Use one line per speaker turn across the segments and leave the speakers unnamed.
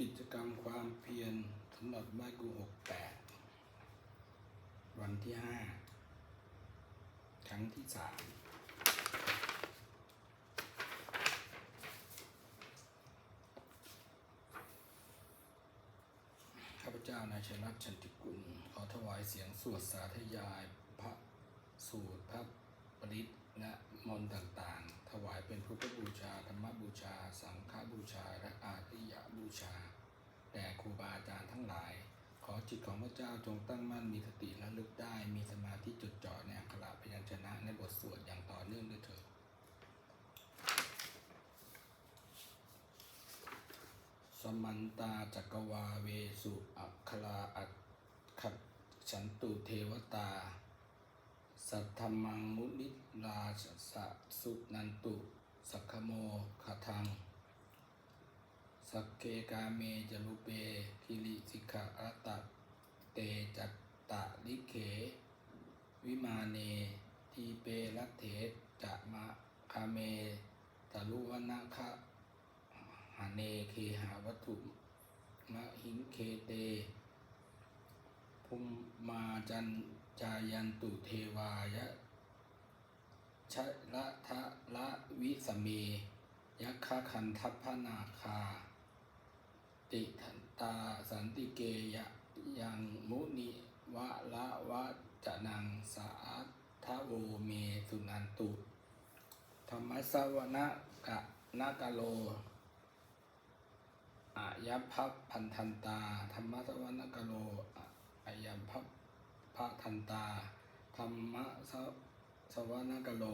กิจกรรมความเพียรสำหรับบ้กูหกแปดวันที่ห้าครั้งที่สามข้าพเจ้านายชัยรัตน์ชันติกุล ขอถวายเสียงสวดสาธยายพระสูตรพระปริต และมนต์ต่างๆ ถวายเป็นพุทธบูชา ธรรมบูชา สังฆบูชา และอาติยบูชาแด่ครูบาอาจารย์ทั้งหลาย ขอจิตของพระเจ้าจงตั้งมั่นมีสติและลึกได้ มีสมาธิจดจ่อในอักขระพยัญชนะในบทสวดอย่างต่อเนื่องด้วยเถิดสมันตาจักวาเวสุอัคคราอัคขัดฉันตุเทวตา สัทธมังมุนิราชสะสุนันตุสักขโมคทัง สักเกกาเมจรุเปคิริสิกขาอัตตะเตจัตตะลิเข วิมาเน ทีเปรัตเถจะมะคาเมตะลุวนาคะหาเนเคหาวัตถุมะหิงเคเต ภุมมาจัน จายันตุเทวายะชะละทะละวิสเมยักขะคันทัพพนาคา ติทันตาสันติเกยะยังมุนิวะละวะจะนังสาทะโวเมสุนันตุธรรมสวนะกะนากะโลอายัพพพันธันตา ธรรมสวนะกะโลอายัมพ พระทันตา ธรรมสสวนกโล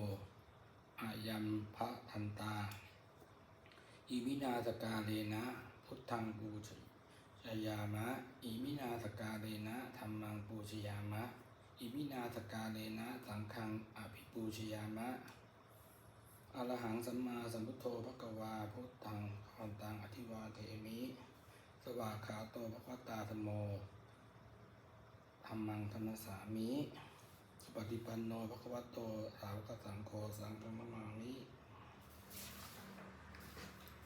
อายัมพระทันตา อิมินาสกาเลนะ พุทธังปูชยามะ อิมินาสกาเลนะธรรมังปูชยามะ อิมินาสกาเลนะ สังฆังอภิปูชยามะอรหังสัมมาสัมพุทโธภควาพุทธังคันตังอธิวาเทมิ สวากขาโตภควตาธโม ธรรมังธรรมสามิสปฏิปันโนภควโตสาวกสังโฆสังฆมะมามิ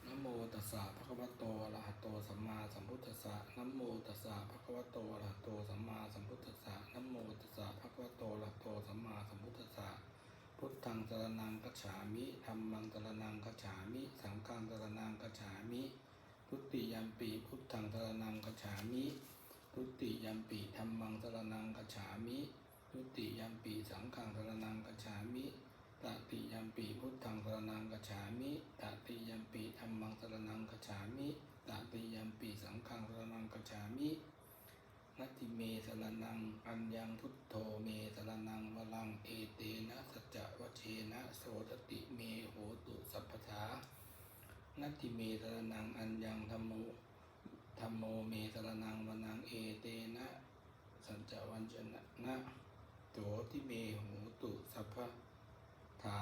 นโมตัสสะภะคะวะโตอะระหะโตสัมมาสัมพุทธัสสะนโมตัสสะภะคะวะโตอะระหะโตสัมมาสัมพุทธัสสะนโมตัสสะภะคะวะโตอะระหะโตสัมมาสัมพุทธัสสะพุทธังสรณังคัจฉามิธัมมังสรณังคัจฉามิ สังฆังสรณังคัจฉามิทุติยัมปีพุทธังสรณังคัจฉามิ ทุติยัมปีธัมมังสรณังคัจฉามิทุติยัมปีสังฆังสรณังคัจฉามิตติยัมปีพุทธังสรณังกัจฉามิตติยัมปีธรรมังสรณังกัจฉามิตติยัมปีสังฆังสรณังกัจฉามินัตติเมสรณัง อัญญังพุทโธเมสรณังวลัง เอเตนะสัจวเชนะโสตติเมโหตุสัพพทานัตติเมสรณัง อัญญังธรรมโม ธรรมโมเมสรณังวนังเอเตนะ สัจจะวันชนะนะโสติเมโหตุสัพพถา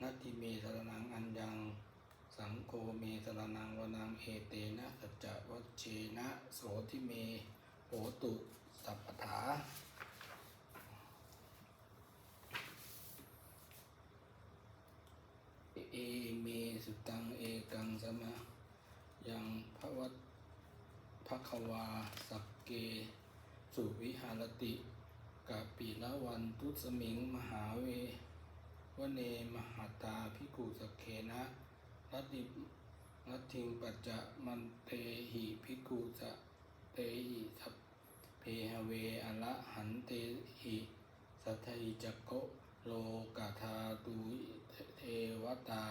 นัตถิเมสรนังอัญญังสังโฆเมสรนังวนังเอเตนะสัจจวัชเชนะ โสทิเมโหตุสัพพถาเอเมสุตังเอกังสมะ ภควา สักเก สุวิหารติกาปีละวันทุสมิง มหาเววเนมหาตาพิกุสเคนะรัติรัติงปัจจะมันเตหิพิกุสเตหิสัพเพหเวอละหันเตหิสัทธิจักโกโลกาธาตุเทวตา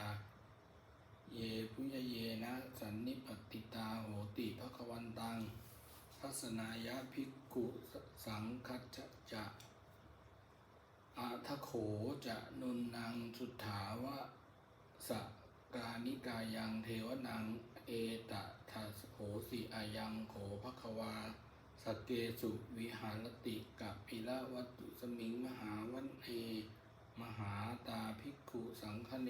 เยพุยเยนะสันนิปติตาโหติภควันตังทัศนายะภิกขุสังคัจจะอาทะโขจะนุนนางสุทธาวะสะกานิกายังเทวนังเอตะทัสโหสิอายังโขภควาสเกสุวิหารติกับปิละวัตตุสมิงมหาวันเอ มหาตาภิกขุสังคเน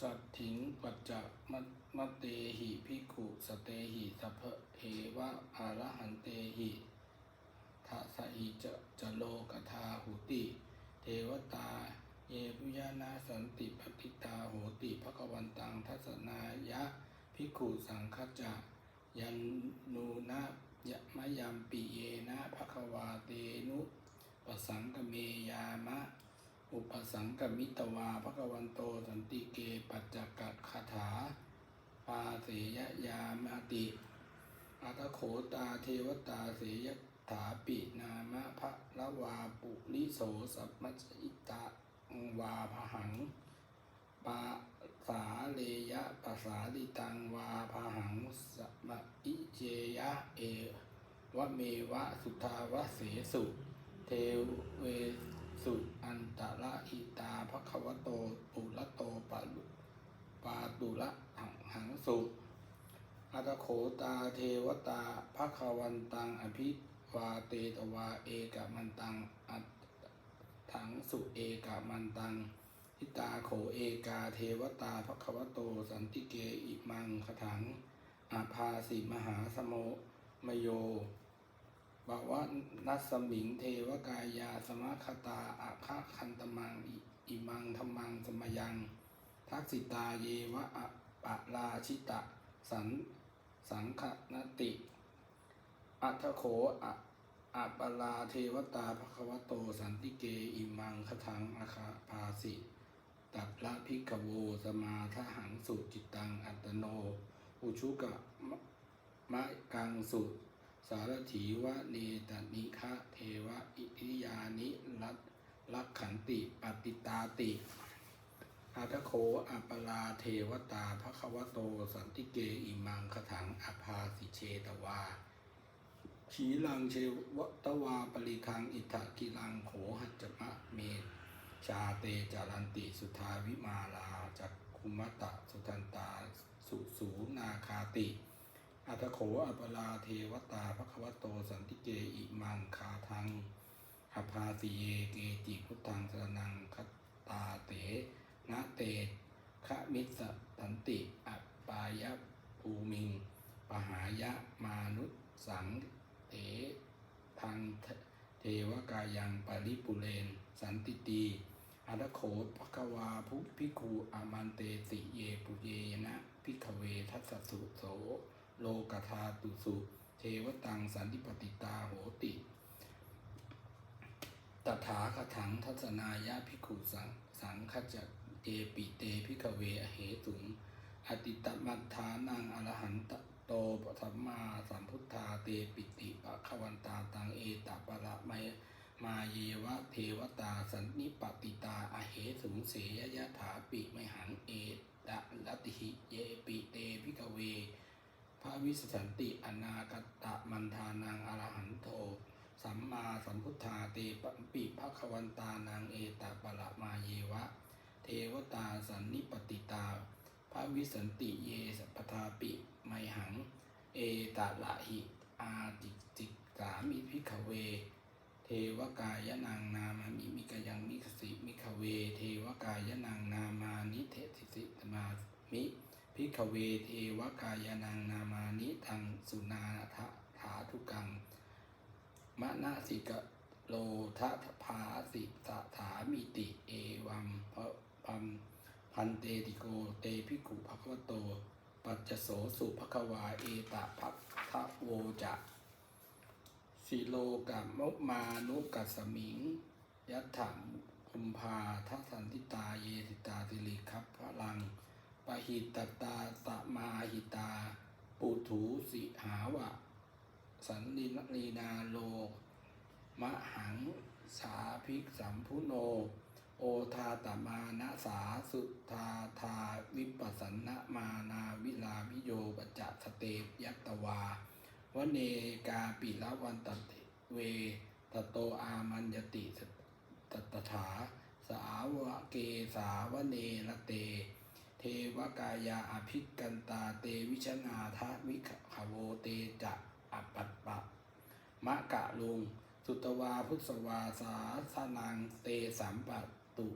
สัตถิงปัจจมัมเตหิภิกขุสเตหิสัพพเทวะอารหันเตหิทัสหิจะจะโลกธาหุติ เทวตา เยปุยานาสันติปฏิตาโหติภควันตังทัศนายะภิกขุสังฆจะยันนูนะยะมะยัมปิเยนะภควาเตนุปสังกเมยามะ อุปสังกมิตวาภควันโตสันติเกปัจจกะคาถา ปาเสยยามติอัตโขตาเทวตาเสยถาปินามะพระละวาปุริโสสัพมัจิตาวาพหังปาสาเลยะปาสาดิตังวาพหังสมะอิเจยะเอวะเมวะสุทาวะเสสุ เทเว สุอันตระหิตาภควโตปุระโตปะปาตุระหังหังสุอัตโขตาเทวตาภควันตังอภิวาเตตวาเอกมันตังอัตถังสุเอกมันตังทิตาโขเอกาเทวตาภควโตสันติเกอิมังคถังอาภาสิมหาสโมมโย บาวะนัสมิงเทวกายาสมะคตาอาคาคันตมังอิมังธรรมังสมยัง ทักษิตาเยวะอะปะราชิตะ สันสังคนติอัทโขอะอะปลาเทวตาภควโตสันติเกอิมังคทังอาคาภาสิตัดละพิกโวสมาทหังสุจิตตังอัตโน อุชุกะมะมะกังสุ สารถีวะเนตนิคะเทวะอิทิยานิรัตลักขันติปฏิตาติอาทโคอัปปลาเทวตาภควโต สันติเกอิมังคถังอภาสิเชตวาขีลังเชวตวาปริคังอิทธกิลังโขหัจจมะเมชาเตจารันติสุทาวิมาลาจักคุมตะสุทันตาสุสูนาคาติ อัตโขอัปลาเทวตาภควโตสันติเกอิมังคาทังอภาสีเยเกจิพุทธังสรนังคตาเตนะเตคะมิสสันติอัปปายะภูมิง ปหายะมานุสสังเถทังเทวกายังปริปุเรน สันติตีอัตโขภควาภุพิคูอามันเตสิเยปุเยนะพิกเวทัสสุโส โลกธาตุสุ เทวตังสันติปติตาโหติตถาคถังทัศนายะพิขุสังสังขจเอปิเตพิกเวอเหตุงอติตมัฏฐานังอรหันตโตปสัมมาสัมพุทธาเตปิติปะขวันตาตังเอตปะระไมมาเยวะเทวตาสันนิปติตาอเหสุงเสยยะถาปิไมหังเอตะลติหิเยปิเตพิกเว พระ วิสสันติอนาคตะมันทานังอรหันโต สัมมาสัมพุทธาเตปปิภควันตานังเอตปะละมาเยวะ เทวตาสันนิปติตาพระวิสันติเยสัพทาปิไมหัง เอตละหิอาติจิกามิพิขเว เทวกายนางนามามิมิกยังมิคสิมิขเว เทวกายนางนามานิเทสิสิมามิ พิกเวเทวกายนังนามานิทังสุนาทะถาทุกังมะนาสิกะโลทะภาสิสะถามิติเอวัมพะพัมพันเตติโกเตพิกุภควโต ปัจจโสสุภควาเอตะภัทะโวจะสิโลกัมมมานุกัสสมิง ยัตถังคุมภาทัสันติตาเยสิตาสิริคัพพลัง ปหิตตาตะมาหิตา ปุถูสิหาวะ สันนิลีนาโลมะหังสาภิกสัมพุโน โอทาตมานะสาสุทาทาวิปัสสนะมานาวิลาวิโยปจจสเตปยัตตวาวเนกาปิละวันตติเวตโตอามันยติตตถาสาวะเกสาวเนละเต เทวกายาอภิกันตาเตวิชนาทะวิขโวเตจะอปัปปะมะกะลุง สุตวาพุทธวาสาสนังเตสัมปตุ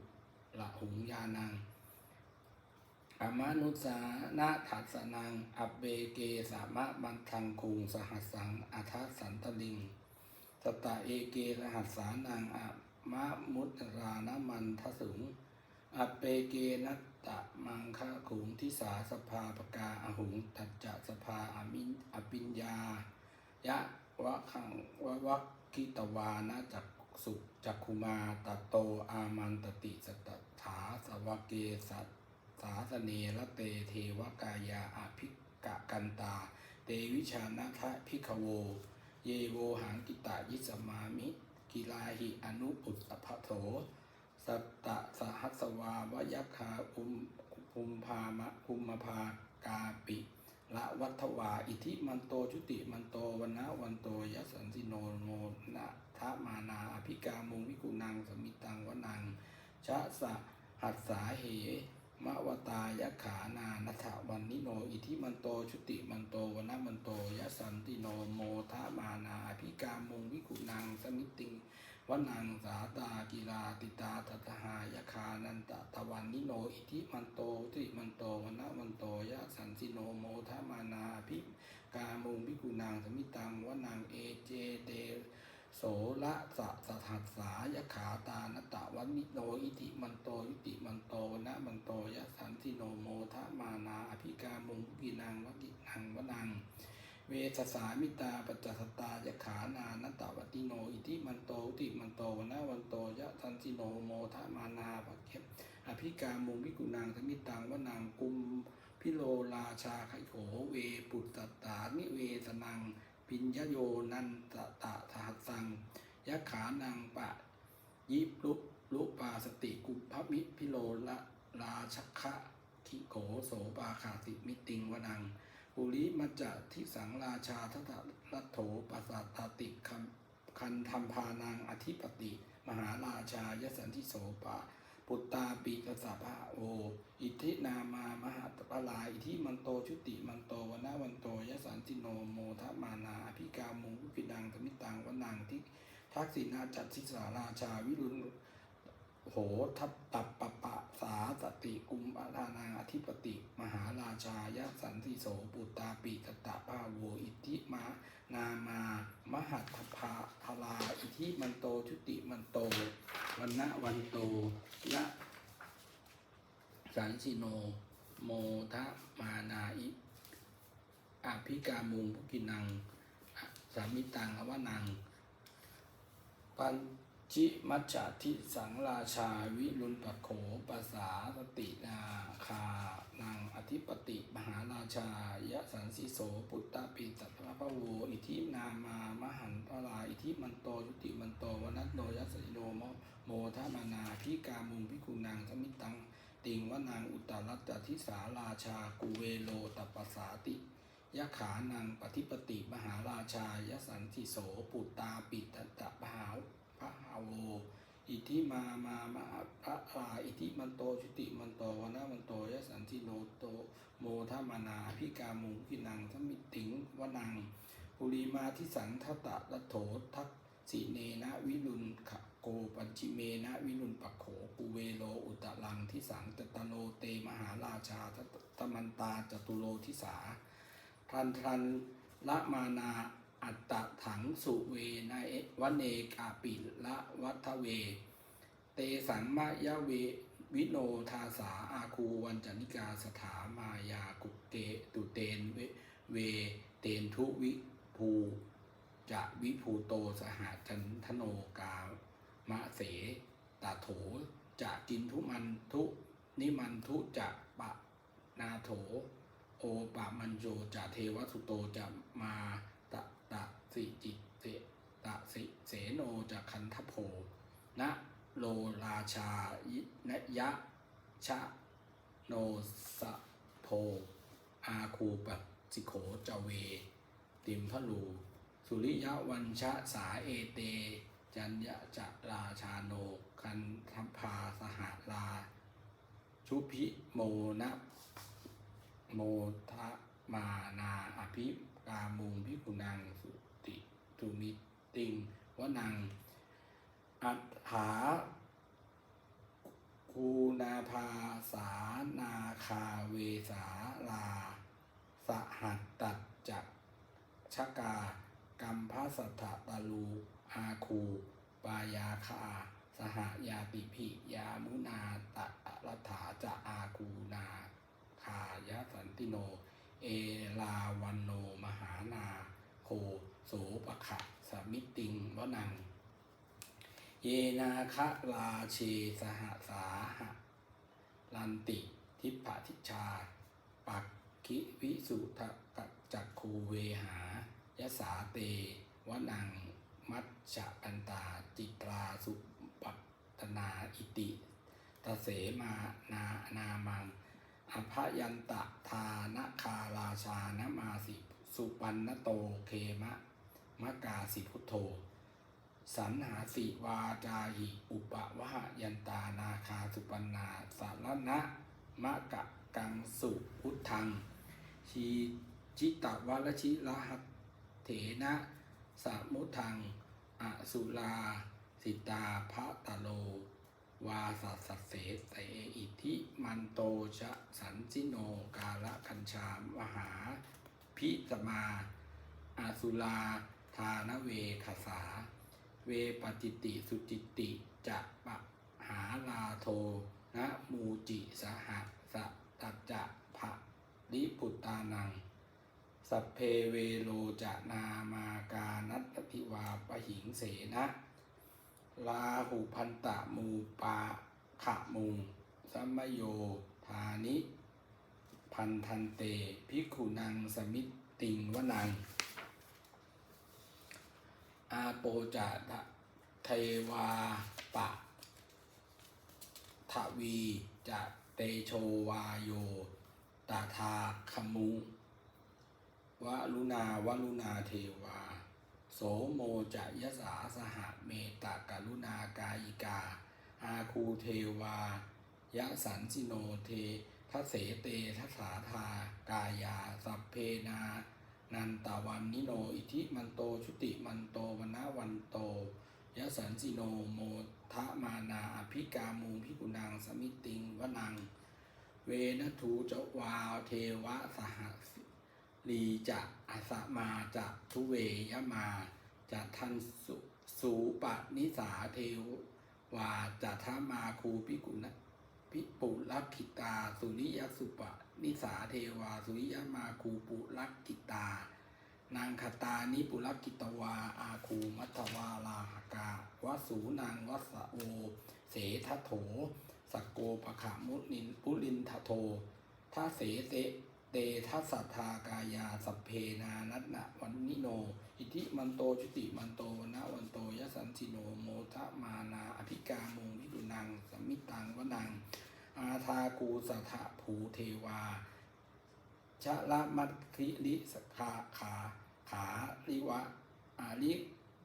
ละหุงยานัง อมานุสานาถัสนัง อัปเบเกสามะบันทังคุงสหัสสังอัทสันตลิงสตาเอเกสหัสสานังอะมะมุตรานะมันทสุงอัปเปเกนะ ตะมังคะขุงทิสาสภาปกาอหุงตัจจะสภาอมินอปิญญายะวะขังวะวักคิตวานะจักสุจักคุมาตะโตอามันตติสตถาสวะเกสัสาสเนระเตเทวกายาอภิกะกันตา เตวิชานะทะพิขโว เยโวหังกิตายิสมามิ กิลาหิอนุปุตตภโถ สัตตะสหัสวาวยัคาอุมภูมพามะภูมพากาปิละวัฏวา อิทิมันโตชุติมันโตวันนะวันโตยัสันติโนโนนะทะมานาอภิกามุงวิกุนังสมิตังวนังชะสะหัสสาเหมะวตายะขานานัทวันนิโน อิทิมันโตชุติมันโตวันนะมันโตยัสสันติโนโมทะมานาอภิกามุงวิกุนังสมิติง วนังสาตากีฬาติตาตถหายคานันตะตะวันนิโนอิทิมันโตติมันโตวันะวันโตยะสันสิโนโมทะมานาภิกามุงพิกุนางสมิตังวนังเอเจเตโสละสะสหัสสายขาตานตะวันนิโนอิติมันโตยุติมันโตวันะมันโตยะสันสิโนโมทะมานาอภิกามุงพิกินังวกินังวนัง เวสสามิตาปัจจสตายะขานานตวัติโน อิทิมันโตติมันโตวนนะวันโตยะทันติโนโมทะมานาภเก็บอภิกามุงพิกุนางสมิตังวนางกุมพิโลราชาไขโขเวปุตตตานิเวสนัง ปิญญโยนันตตะสหัสังยะขานังปะ ยิปลุลุปาสติกุพมิพิโลละราชคะคิโขโสปาขาสิมิติงวนัง ปุริมัจจทิสังราชาทัตรัตโถปัสสตตติคันคันธรรมพานังอธิปติ มหาราชายสันทิโสปะปุตตาปิกสะภะโอ อิทินามามหาตปลาอิทิมันโตชุติมันโตวนาวันโตยสันติโนโมทมานาอภิกามุงวิปินังธมิตังวนังทิทักษิณาจัตทิสาราชาวิรุณ โหทัพตับปะปะสาสติกุมอารานาธิปติ มหาราชายะสันติโสปุตตาปิตตะภาโวอิทิมานามามหัตถภาพลาอิทิมันโตชุติมันโตวันนะวันโตยะสันสิโน โมทะมานาอิอภิกามุงภุกินัง สามิตังอวนังปัญ จิมัจจทิสังราชาวิรุณปโขปัสสาสตินาคานังอธิปติมหาราชายะสันสิโสปุตตะปิตัตถะพะโวอิทินามามหันตลาอิทิมันโตยุติมันโตวนัตโนยัสสิโนโมโมทะมานาพิกามุงพิกุนังสมิตังติงวนางอุตตรัตทิสาราชากุเวโลตปัสสาติยะขานังปฏิปติมหาราชายสันติโสปุตตาปิตตะภาว พระหาโวอิทิมามามาพระราอิทิมันโตชุติมันโตวนามันโตยสันติโนโตโมทมานาพิกามุกินังสมิติงวนังปุริมาทิสังทตะรัตโถทักสิเนนะวิรุณขะโกปัญจิเมนะวิรุณปักโขปุเวโลอุตลังทิสังตตโลเตมหาราชาทตมันตาจตุโลทิสาทันทันละมานา อัตตะถังสุเวนะเอวเนกาปิละวัทเว เตสังมะยะเววิโนทาสาอาคูวันจันิกาสถามายากุเกตุเตนเวเวเตนทุวิภูจะวิภูโตสหจันทโนกามะเสตาโถจะกินทุมันทุนิมันทุจะปะนาโถ โอปะมันโจจะเทวสุโตจะมา ตะสิจิตเสตะสิเสโนจะคันทโพนะโลราชายินยะชะโนสะโพอาคูปสิโขจเว ติมพลู สุริยวันชะสาเอเต จัญญะจะราชาโน คันทพพาสหาลา ชุพิโมนะโมทะมานาอภิ กามุงพิกุนังสุติตุมิติงวนัง อัฏฐาคูนาภาสานาคาเวสาลา สหัตตัจจะชกา กัมพสัทธตาลูอาคูปายาคา สหยาติพิยามุนาตะรัฐาจะอาคูนาคายะสันติโน เอลาวันโนมหานาโคโสปะขะสมิติงวนัง เยนาคะลาเชสหสาหะลันติทิปะทิชา ปักคิวิสุทะกะจักคูเวหายสาเตวนัง มัจฉะกันตาจิตราสุปัตนาอิติ ตเสมานานามัง อภยันตะทานคาราชานมาสิสุปันนโตเคมะมะกาสิพุทโธ สันหาสิวาจาหิอุปวหยันตานาคาสุปันนาสารณะมะกะกังสุพุทธัง ชีจิตตวัลชิละหัตเถนะสามุทังอสุลา สิตาพระตะโล วาสัสสเสเตอิทิมันโตชะสันจิโนกาละคัญชามหา พิตมาอาสุลาทานเวขสา เวปจิติสุจิติจะปะหาลาโทนะมูจิสหะสะตัจจะภะลิปุตตานัง สัพเพเวโลจะนามากานัตติวาปหิงเสนะ ลาหุพันตะมูปาขะมุงสัมโยธานิ พันทันเตพิกขุนังสมิตติงวนัง อาโปจะทะเทวาปะทวีจะเตโชวาโยตาทาคมุ วะลุนาวะลุนาเทวา โสโมจะยสาสหเมตตากรุณากายิกา อาคูเทวายะสันสิโนเททัเสเตทัสาธากายา สัพเพนา นันตาวันนิโนอิทิมันโตชุติมันโตวนาวันโตยะสันสิโนโมทะมานาอภิกามูพิกุนังสมิติงวนัง เวนทูจวาเทวะสหส ลีจะอาสมาจะทุเวยมาจะทันสุสูปะนิสาเทววาจะทามาคูพิกุณพิปุลักขิตา สุริยสุปะนิสาเทวา สุริยมาคูปุลักิตา นางคตานิปุลักกิตวา อาคูมัทวาลาหกาวสูนางวัสโอ เสทโถสกโกปะขามุนินปุลินทโททัเสเต เตทัสสัทธากายาสัพเพนานัตนะวันนิโน อิทิมันโตชุติมันโตวนะวันโตยสันติโนโมทะมานาอภิกามุงวิดุนังสมมิตังวนัง อาทากูสัทธภูเทวาชะละมัตคิลิสขาขาขาลิวะอาลิ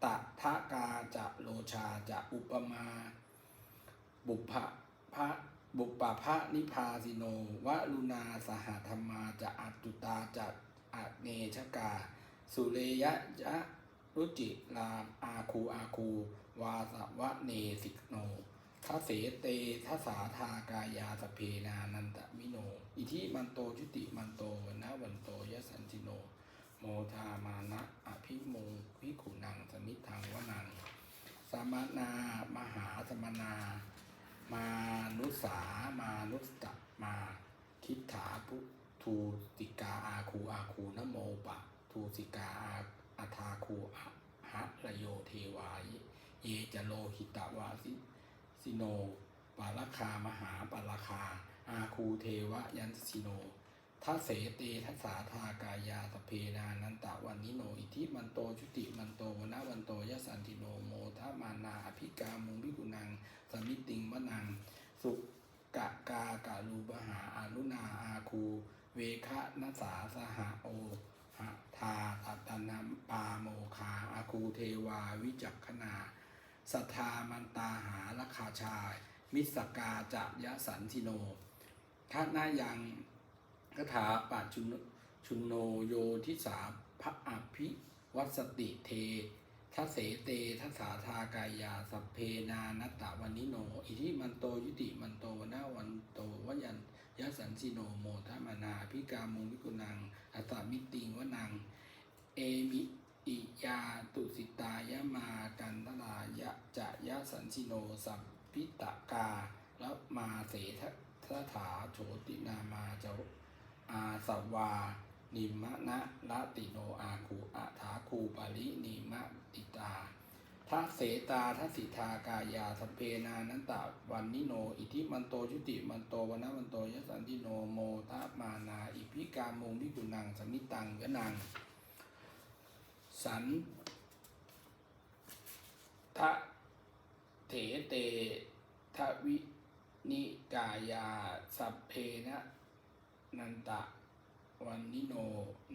ตะทะกาจะโลชาจะอุปมา บุพพะพระ บุปปะพระนิพาสิโน วะลุนาสหธรรมาจะอัตุตาจะอเนชกา สุเรยะยะรุจิลาอาคูอาคู วาสวะเนสิกโนทัเสเตทัสาทากายาสเพนานันตมิโน อิทิมันโตชุติมันโตนะวันโตยสันติโน โมทามานะอภิโมวิขุนังสมิทธังวนังสมนามหาสมนา มานุสามานุสตะมาคิดถาพุทูติกาอาคูอาคูนโมปะทูสิกาอาอาทาคูอะหะระโยเทวายเยจโลหิตวาสิสิโนปาลคามหาปาลคา อาคูเทวยันสิโน ทัสเสเตทัสาทากายาสพเพนานันตะวันนิโนอิทิมันโตชุติมันโตวนะวันโตยสันติโนโมทะมานาอภิกามุงพิกุนังสมิติงวนัง สุกะกากาลูบหาอารุณาอาคู เวคะนัสาสหะโอหะทาตัตนัมปาโมคาอาคูเทวาวิจักขณาสัทธามันตาหาลคาชาย มิสกาจะยะสันติโนทันายัง คถาปัจจุนชุนโนโยทิสาพระอภิวัสติเททัสเสเตทัสาทากายาสัพเพนานัตตะวันนิโน อิทิมันโตยุติมันโตวนาวันโตวยันยสันสิโนโมทมานาพิกามุงวิกุนังอัตมิติงวนัง เอมิอิยาตุสิตายะมากันตลายะจะยะสันชิโนสัมพิตกาละมาเสทะทะถาโฉตินามาเจ้า อาสวา นิมะนะละติโนอาคูอาถาคูปาลินิมะติตาทัเสตาทัสิทากายาสพเพนานันตะวันนิโน อิทิมันโตชุติมันโตวันวันโตยสันติโนโมทะมานาอิพิกามงพิกุนังสมิตังยะนัง สันทะเถเตทวินิกายาสัพเพนะ นันตะวันนิโน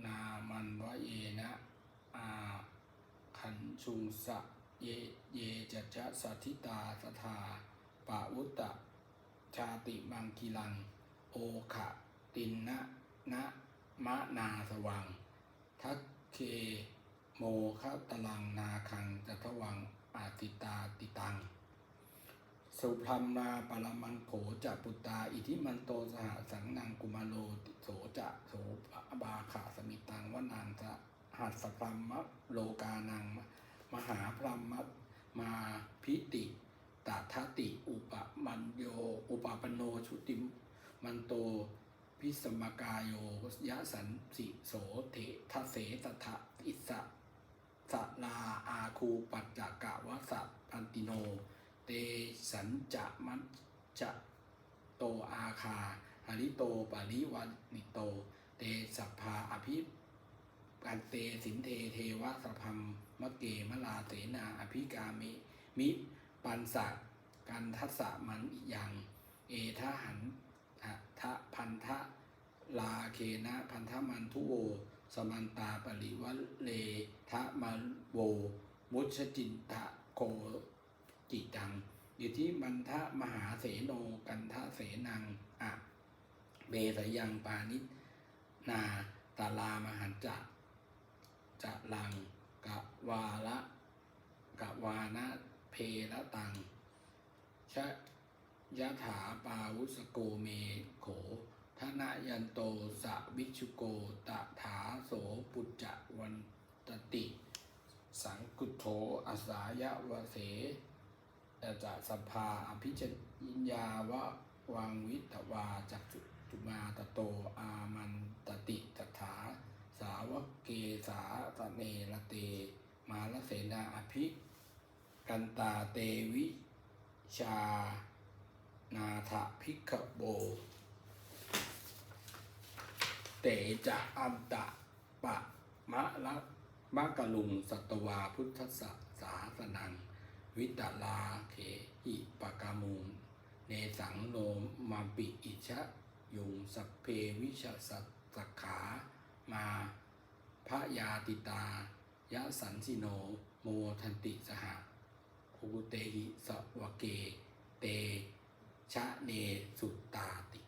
นามันวะเยนะอาขันชุงสะเยเยจัจะสัทธิตาสทาปาวุตตะชาติมังคีลัง โอขะตินนะนะมะนาสวัง ทักเคโมคะตลังนาคังจัทวังอาติตาติตัง สุพรมนาปรมังโขจะปุตตา อิทิมันโตสหสังนังกุมาโลโสจะโสบาขาสมิตังวนางจะหัสพรมมะโลกานังมหาพรหมะมาพิติตถาติ อุปมัญโย อุปปนโนชุติมันโตพิสมกายโยยะสันสิโสเถทะเสตถะอิสะสะลาอาคูปัจจกะวะสะพันติโน เตสันจะมัจจะโตอาคาหริโตปาริวันนิโต เตสัพพาอภิกันเตสินเทเทวะสพพัมมะเกมลาเสนาอภิกามิมิปันสะกันทัสสะมันอิยังเอทะหันอะทะพันทะลาเคนะพันธมันทุโว สมันตาปริวะเลทะมันโว มุชจินทะโค จิตังอยู่ที่มันทะมหาเสโนกันทะเสนังอะเบสยังปานินาตาลามหันจะจะลังกะวาละกะวานะเพละตังชะยะถาปาวุสโกเมโขทนะยันโตสะวิชุโกตะถาโสปุจจวันตติ สังกุโธอาสายะวะเส อาจะสัพพาอภิชยิญญาวะวังวิตวาจักจุจุมาตโตอามันตติตถา สาวกเกสาตเนละเต มาลเสนาอภิ กันตาเตวิชา นาถพิกโบ เตจะอันตะปะมะละมะกะลุงสัตวาพุทธสสาสนัง วิตลาเขหิปกามุงเนสังโนมาปิอิชะยุงสัพเพวิชสัตสกขา มาพระยาติตายะสันสิโนโมทันติสหะภูเตหิสวเก เตชะเนสุตาติ